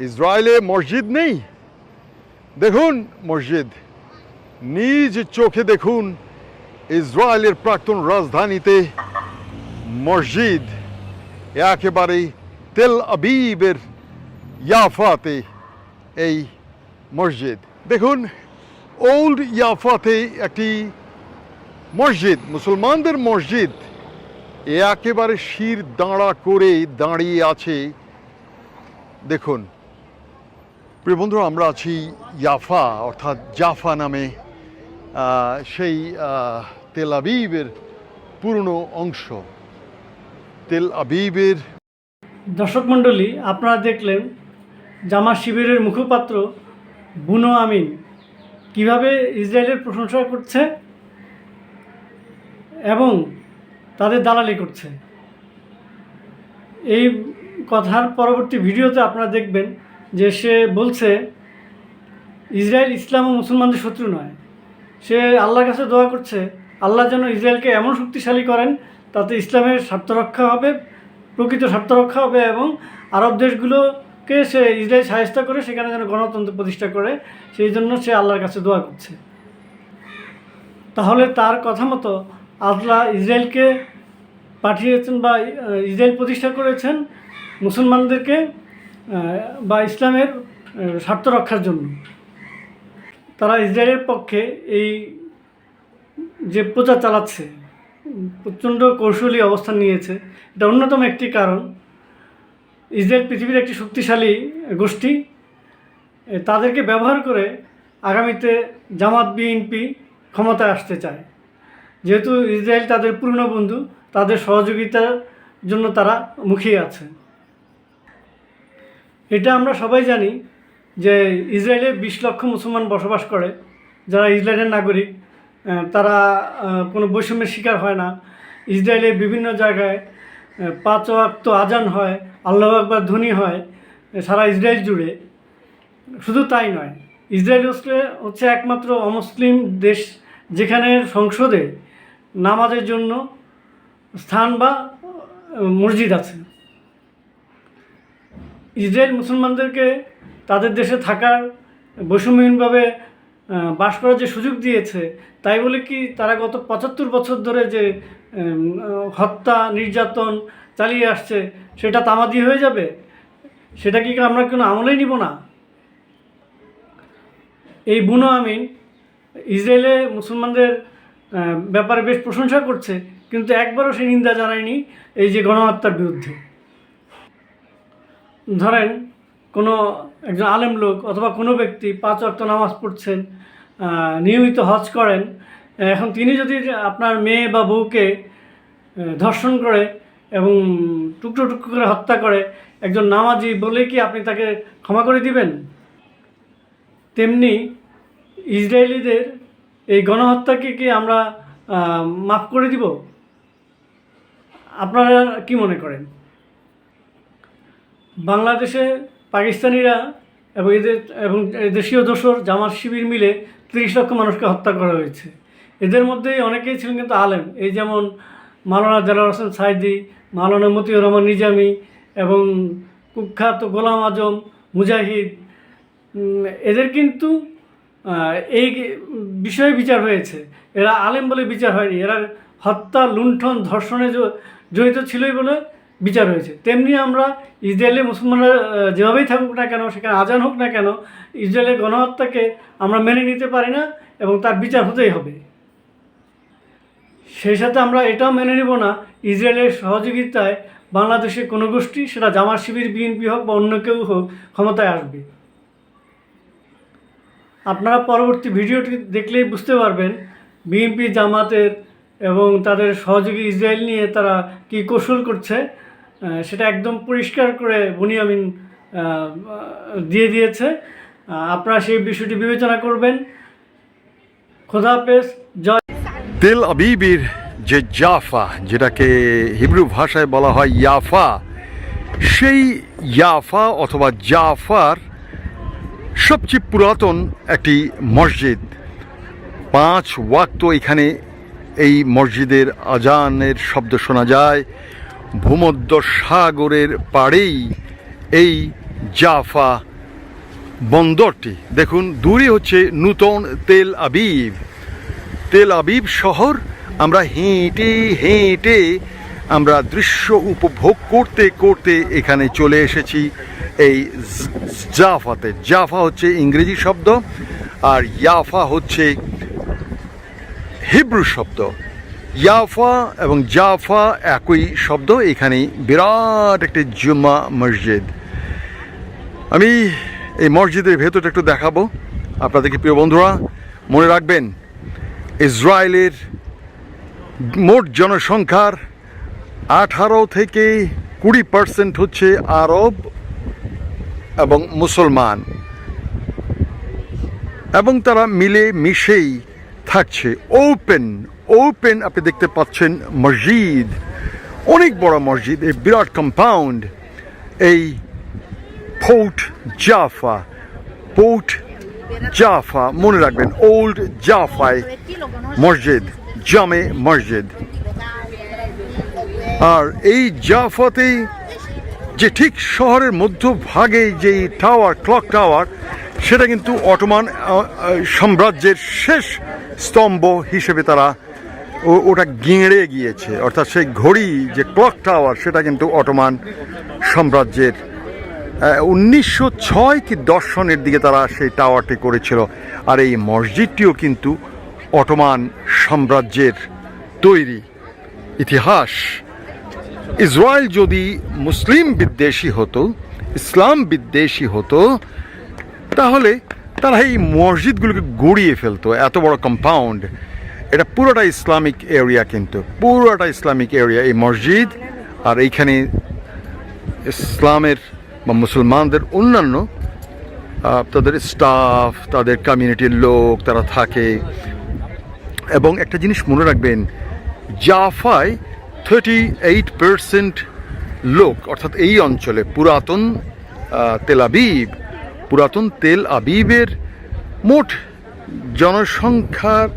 ইসরায়েলে মসজিদ নেই? দেখুন মসজিদ। নিজ চোখে দেখুন ইসরায়েলের প্রাক্তন রাজধানীতে মসজিদ। একেবারে তেল আবিবের ইয়াফাতে এই মসজিদ। দেখুন, ওল্ড ইয়াফাতে একটি মসজিদ, মুসলমানদের মসজিদ। একেবারে শির দাঁড়া করে দাঁড়িয়ে আছে। দেখুন প্রিয় বন্ধুরা, আমরা আছি ইয়াফা, অর্থাৎ জাফা নামে সেই তেল আবিবের পুরনো অংশ। তেল আবিবের দর্শক মণ্ডলী, আপনারা দেখলেন জামা শিবিরের মুখপাত্র বুনো আমিন কীভাবে ইসরায়েলের প্রশংসা করছে এবং তাদের দালালি করছে। এই কথার পরবর্তী ভিডিওতে আপনারা দেখবেন যে সে বলছে, ইসরায়েল ইসলাম ও মুসলমানদের শত্রু নয়। সে আল্লাহর কাছে দোয়া করছে, আল্লাহ যেন ইসরায়েলকে এমন শক্তিশালী করেন তাতে ইসলামের স্বার্থ রক্ষা হবে, প্রকৃত স্বার্থ রক্ষা হবে এবং আরব দেশগুলোকে সে ইসরায়েল সাহায্য করে, সেখানে যেন গণতন্ত্র প্রতিষ্ঠা করে। সেই জন্য সে আল্লাহর কাছে দোয়া করছে। তাহলে তার কথা মতো আল্লাহ ইসরায়েলকে পাঠিয়েছেন বা ইসরায়েল প্রতিষ্ঠা করেছেন মুসলমানদেরকে বা ইসলামের স্বার্থ রক্ষার জন্য। তারা ইসরায়েলের পক্ষে এই যে প্রচার চালাচ্ছে, প্রচণ্ড কৌশলী অবস্থান নিয়েছে, এটা অন্যতম একটি কারণ। ইসরায়েল পৃথিবীর একটি শক্তিশালী গোষ্ঠী তাদেরকে ব্যবহার করে আগামীতে জামাত, বিএনপি ক্ষমতায় আসতে চায়। যেহেতু ইসরায়েল তাদের পূর্ণ বন্ধু, তাদের সহযোগিতার জন্য তারা মুখিয়ে আছে। এটা আমরা সবাই জানি যে ইসরায়েলে বিশ লক্ষ মুসলমান বসবাস করে, যারা ইসরায়েলের নাগরিক তারা কোনো বৈষম্যের শিকার হয় না। ইসরায়েলে বিভিন্ন জায়গায় পাঁচ ওয়াক্ত আজান হয়, আল্লাহ আকবার ধ্বনি হয়, সারা ইসরায়েল জুড়ে। শুধু তাই নয়, ইসরায়েল হচ্ছে একমাত্র অমুসলিম দেশ যেখানে সংসদে নামাজের জন্য স্থান বা মসজিদ আছে। ইসরায়েল মুসলমানদেরকে তাদের দেশে থাকার বৈষম্যহীনভাবে বাস করার যে সুযোগ দিয়েছে, তাই বলে কি তারা গত পঁচাত্তর বছর ধরে যে হত্যা, নির্যাতন চালিয়ে আসছে, সেটা তামাদি হয়ে যাবে? সেটা কি আমরা কোনো আমলেই নিব না? এই বুনো আমিন ইসরায়েলে মুসলমানদের ব্যাপারে বেশ প্রশংসা করছে, কিন্তু একবারও সে নিন্দা জানায়নি এই যে গণহত্যার বিরুদ্ধে। ধরেন কোনো একজন আলেম লোক অথবা কোনো ব্যক্তি পাঁচ অক্ত নামাজ পড়ছেন নিয়মিত হজ করেন, এখন তিনি যদি আপনার মেয়ে বা বউকে ধর্ষণ করে এবং টুকরো টুকরো করে হত্যা করে, একজন নামাজি বলে কি আপনি তাকে ক্ষমা করে দিবেন? তেমনি ইসরায়েলিদের এই গণহত্যাকে কি আমরা মাফ করে দিব? আপনারা কি মনে করেন? বাংলাদেশে পাকিস্তানিরা এবং এদের এবং দেশীয় দোসর জামাত শিবির মিলে তিরিশ লক্ষ মানুষকে হত্যা করা হয়েছে। এদের মধ্যেই অনেকেই ছিলেন কিন্তু আলেম। এই যেমন মাওলানা দেলার হোসেন সাইদি, মাওলানা মতিউর রহমান নিজামি এবং কুখ্যাত গোলাম আজম, মুজাহিদ এদের কিন্তু এই বিষয়ে বিচার হয়েছে। এরা আলেম বলে বিচার হয়নি। এরা হত্যা, লুণ্ঠন, ধর্ষণে জড়িত ছিলই বলে বিচার হয়েছে। তেমনি আমরা ইসরায়েলে মুসলমানরা যেভাবেই থাকুক না কেন, সেখানে আজান হোক না কেন, ইসরায়েলের গণহত্যাকে আমরা মেনে নিতে পারি না এবং তার বিচার হতেই হবে। সেই সাথে আমরা এটাও মেনে নেব না, ইসরায়েলের সহযোগিতায় বাংলাদেশে কোনো গোষ্ঠী, সেটা জামাত শিবির, বিএনপি হোক বা অন্য কেউ হোক, ক্ষমতায় আসবে। আপনারা পরবর্তী ভিডিওটি দেখলেই বুঝতে পারবেন, বিএনপি জামাতের এবং তাদের সহযোগী ইসরায়েল নিয়ে তারা কি কৌশল করছে। সেটা একদম পরিষ্কার করে বুনিয়ামিন দিয়ে দিয়েছে। আপনারা সেই বিষয়টি বিবেচনা করবেন। খোদা হাফেজ, জয়। তেল আবিবের যে জাফা, যেটাকে হিব্রু ভাষায় বলা হয় ইয়াফা, সেই ইয়াফা অথবা জাফার সবচেয়ে পুরাতন একটি মসজিদ। পাঁচ ওয়াক্ত এখানে এই মসজিদের আজানের শব্দ শোনা যায়। ভূমধ্য সাগরের পাড়েই এই জাফা বন্দরটি। দেখুন, দূরে হচ্ছে নূতন তেল আবিব। তেল আবিব শহর, আমরা হেঁটে হেঁটে আমরা দৃশ্য উপভোগ করতে করতে এখানে চলে এসেছি এই জাফাতে। জাফা হচ্ছে ইংরেজি শব্দ আর ইয়াফা হচ্ছে হিব্রু শব্দ। ইয়াফা এবং জাফা একই শব্দ এখানে বিরাট একটি জুম্মা মসজিদ। আমি এই মসজিদের ভেতরটা একটু দেখাবো। আপনাদেরকে প্রিয় বন্ধুরা, মনে রাখবেন, ইসরায়েলের মোট জনসংখ্যার আঠারো থেকে কুড়ি পার্সেন্ট হচ্ছে আরব এবং মুসলমান। এবং তারা মিলে মিশেই থাকছে, ওপেন ওপেন আপনি দেখতে পাচ্ছেন মসজিদ। অনেক বড় মসজিদ, এই বিরাট কম্পাউন্ড এই ফোর্ট জাফা পোর্ট জাফা মনে রাখবেন ওল্ড জাফায় মসজিদ, জামে মসজিদ। আর এই জাফাতেই যে ঠিক শহরের মধ্যভাগে যেই টাওয়ার ক্লক টাওয়ার সেটা কিন্তু অটোমান সাম্রাজ্যের শেষ স্তম্ভ হিসেবে তারা ও- ওটা গিঁড়ে গিয়েছে। অর্থাৎ সেই ঘড়ি, যে ক্লক টাওয়ার সেটা কিন্তু অটোমান সাম্রাজ্যের উনিশশো ছয় কি দশ সনের দিকে তারা সেই টাওয়ারটি করেছিল। আর এই মসজিদটিও কিন্তু অটোমান সাম্রাজ্যের তৈরি ইতিহাস। ইসরায়েল যদি মুসলিম বিদ্বেষী হতো, ইসলাম বিদ্বেষী হতো, তাহলে তারা এই মসজিদগুলোকে গড়িয়ে ফেলতো। এত বড় কম্পাউন্ড এটা পুরোটা ইসলামিক এরিয়া কিন্তু, পুরোটা ইসলামিক এরিয়া এই মসজিদ আর এইখানে ইসলামের বা মুসলমানদের অন্যান্য তাদের স্টাফ তাদের কমিউনিটির লোক তারা থাকে। এবং একটা জিনিস মনে রাখবেন, জাফায় থার্টি এইট পার্সেন্ট লোক, অর্থাৎ এই অঞ্চলে পুরাতন তেল আবিব, পুরাতন তেল আবিবের মোট জনসংখ্যার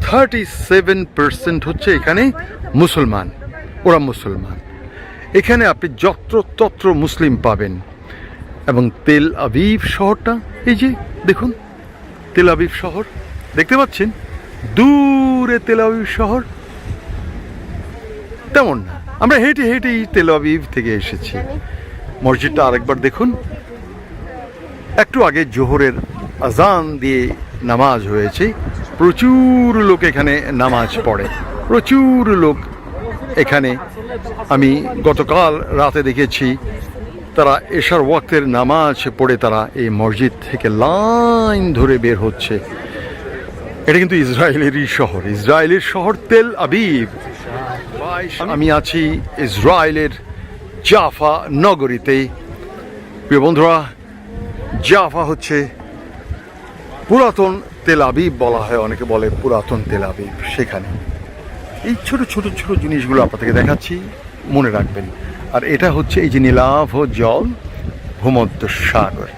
থার্টি সেভেন পার্সেন্ট হচ্ছে এখানে মুসলমান। ওরা মুসলমান। এখানে আপনি যত্র তত্র মুসলিম পাবেন। এবং তেল আবিব শহরটা, এই যে দেখুন, তেল আবিব শহর, দেখতে পাচ্ছেন? দূরে তেল আবিব শহর। তেমন না। আমরা হেঁটে হেঁটেই তেল আবিব থেকে এসেছি। মসজিদটা আরেকবার দেখুন। একটু আগে জোহরের আজান দিয়ে নামাজ হয়েছে। প্রচুর লোক এখানে নামাজ পড়ে। প্রচুর লোক এখানে। আমি গতকাল রাতে দেখেছি তারা এশার ওয়াক্তের নামাজ পড়ে তারা এই মসজিদ থেকে লাইন ধরে বের হচ্ছে। এটা কিন্তু ইসরায়েলেরই শহর। ইসরায়েলের শহর তেল আবিব। আমি আছি ইসরায়েলের জাফা নগরীতে। প্রিয় বন্ধুরা, জাফা হচ্ছে পুরাতন তেল আবিব বলা হয়, অনেকে বলে পুরাতন তেল আবিব সেখানে। এই ছোট ছোট ছোট জিনিসগুলো আপনাদেরকে দেখাচ্ছি, মনে রাখবেন। আর এটা হচ্ছে এই যে নীলাভ জল, ভূমধ্য সাগর।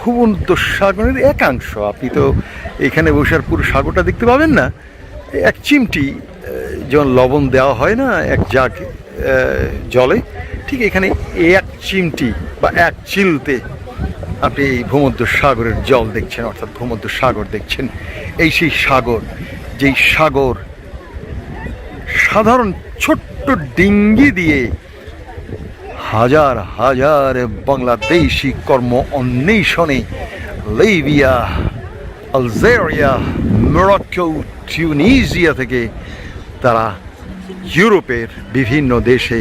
ভূমধ্য সাগরের একাংশ, আপনি তো এখানে বসার পুরো সাগরটা দেখতে পাবেন না। এক চিমটি যেমন লবণ দেওয়া হয় না, এক জাগ জলে, ঠিক এখানে এক চিমটি বা এক চিলতে আপনি এই ভূমধ্য সাগরের জল দেখছেন, অর্থাৎ ভূমধ্য সাগর দেখছেন। এই সেই সাগর, যেই সাগর সাধারণ ছোট্ট ডিঙ্গি দিয়ে হাজার হাজার বাংলাদেশি কর্ম অন্বেষণে লিবিয়া আলজেরিয়া, মরক্কো টিউনিজিয়া থেকে তারা ইউরোপের বিভিন্ন দেশে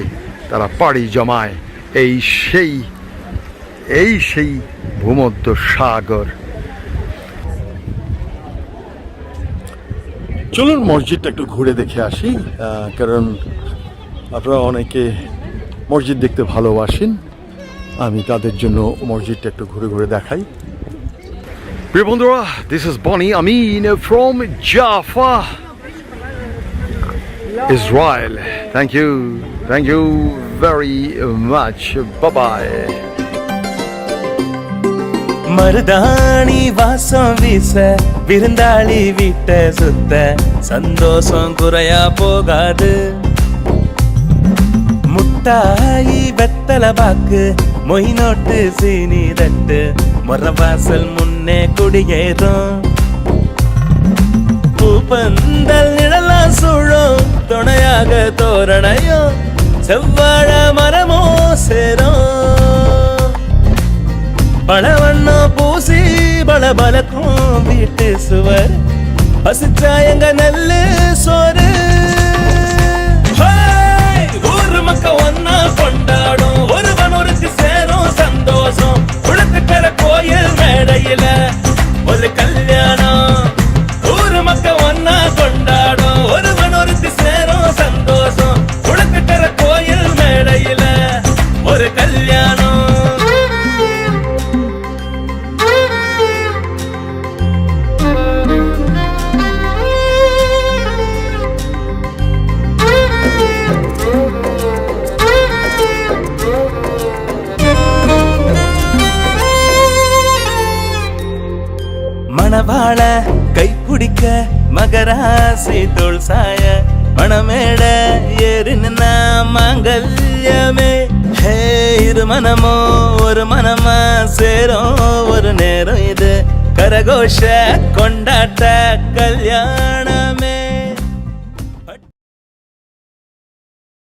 তারা পাড়ি জমায়। এই সেই এই সেই ভূমধ্য সাগর। চলুন মসজিদটা একটু ঘুরে দেখে আসি কারণ আপনারা অনেকে মসজিদ দেখতে ভালোবাসেন। আমি তাদের জন্য মসজিদটা একটু ঘুরে ঘুরে দেখাই। প্রিয় বন্ধুরা this is Boni Amin from Jaffa Israel thank you thank you very much bye மருதாணி வாசம் வீச விருந்தாளி வீட்டை சுத்த சந்தோஷம் குறையா போகாது. முட்டாயி வெத்தலை பாக்கு மொய் நோட்டு சீனி தட்டு முறவாசல் முன்னே குடியேறும். பூப்பந்தல் நிழலா சூழும் துணையாக தோரணையும் செவ்வாழ மரமோ சேரும். பழவண்ணா பூசி பல பளபளக்கும் வீட்டு சுவர். பசிச்சா எங்க நெல்லு சோறு கை குடிக்க மகராசி தோல் சாய மணமேட ஏறி நின்ன மாங்கல்யமே ஹே இரு மனமோ ஒரு மனமா சேரும். ஒரு நேரம் இது. கரகோஷ கொண்டாட்ட கல்யாணம்.